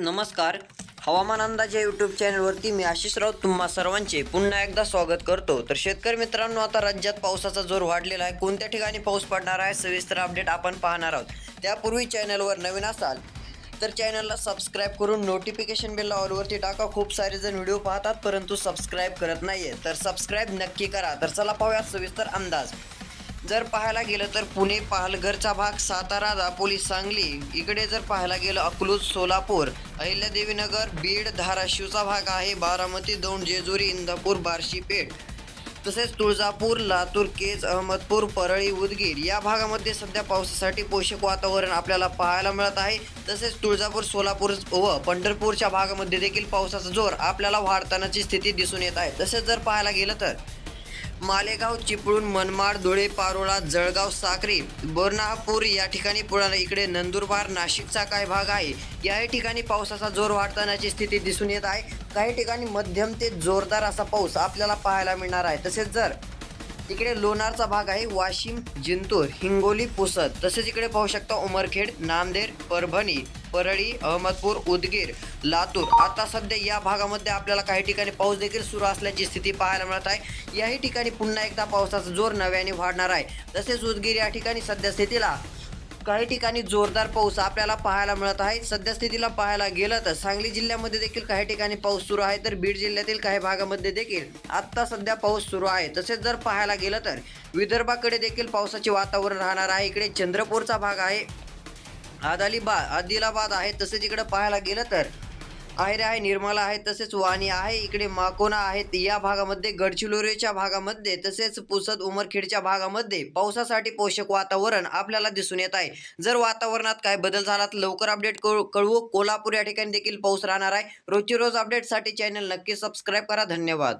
नमस्कार. हवामान अंदाज या यूट्यूब चॅनलवरती मी आशिष राऊत तुम्हा सर्वांचे पुन्हा एकदा स्वागत करतो. तर शेतकरी मित्रांनो आता राज्यात पावसाचा जोर वाढलेला आहे. कोणत्या ठिकाणी पाऊस पडणार आहे सविस्तर अपडेट आपण पाहणार आहोत. त्यापूर्वी चॅनलवर नवीन असाल तर चॅनलला सबस्क्राईब करून नोटिफिकेशन बेलला ऑलवरती टाका. खूप सारे जण व्हिडिओ पाहतात परंतु सबस्क्राईब करत नाहीये. तर सबस्क्राईब नक्की करा. तर चला पाहूया सविस्तर अंदाज. जर पाहायला गेलं तर पुणे पालघरचा भाग सातारा दापोली सांगली. इकडे जर पाहायला गेलं अकलूज सोलापूर अहिल्यादेवीनगर बीड धाराशिवचा भाग आहे बारामती दौंड जेजुरी इंदापूर बार्शी पेठ. तसेच तुळजापूर लातूर केज अहमदपूर परळी उदगीर या भागामध्ये सध्या पावसासाठी पोषक वातावरण आपल्याला पाहायला मिळत आहे. तसेच तुळजापूर सोलापूर व पंढरपूरच्या भागामध्ये देखील पावसाचा जोर आपल्याला वाढतानाची स्थिती दिसून येत आहे. तसेच जर पाहायला गेलं तर मालेगाव चिपळूण मनमाड धुळे पारोळा जळगाव साक्री बोरनापूर या ठिकाणी पुढे इकडे नंदुरबार नाशिकचा काही भाग आहे? याही ठिकाणी पावसाचा जोर वाढतानाची स्थिती दिसून येत आहे. काही ठिकाणी मध्यम ते जोरदार असा पाऊस आपल्याला पाहायला मिळणार आहे. तसेच जर इकडे लोणारचा भाग आहे वाशिम जिंतूर हिंगोली पुसद. तसेच इकडे पाहू शकता उमरखेड नांदेड परभणी परळी अहमदपूर उदगीर लातूर. आता सध्या या भागामध्ये आपल्याला काही ठिकाणी पाऊस देखील सुरू असल्याची स्थिती पाहायला मिळत आहे. याही ठिकाणी पुन्हा एकदा पावसाचा जोर नव्याने वाढणार आहे. तसेच उदगीर या ठिकाणी सध्या स्थितीला काही ठिकाणी जोरदार पाऊस आपल्याला पाहायला मिळत आहे. सध्या स्थितीला पाहायला गेलं तर सांगली जिल्ह्यामध्ये देखील काही ठिकाणी पाऊस सुरू आहे. तर बीड जिल्ह्यातील काही भागामध्ये देखील आत्ता सध्या पाऊस सुरू आहे. तसेच जर पाहायला गेलं तर विदर्भाकडे देखील पावसाचे वातावरण राहणार आहे. इकडे चंद्रपूरचा भाग आहे. आदालीबाद आदिलाबाद आहे. तसेच इकडे पाहायला गेलं तर आहेर आहे निर्मला आहे तसेच वाणी आहे इकडे माकोना आहेत या भागामध्ये गडचिरोलीच्या भागामध्ये तसेच पुसद उमरखेडच्या भागामध्ये पावसासाठी पोषक वातावरण आपल्याला दिसून येत आहे. जर वातावरणात काय बदल झाला तर लवकर अपडेट कळू कळवू. कोल्हापूर या ठिकाणी देखील पाऊस राहणार आहे. रोजची रोज अपडेटसाठी चॅनल नक्की सबस्क्राईब करा. धन्यवाद.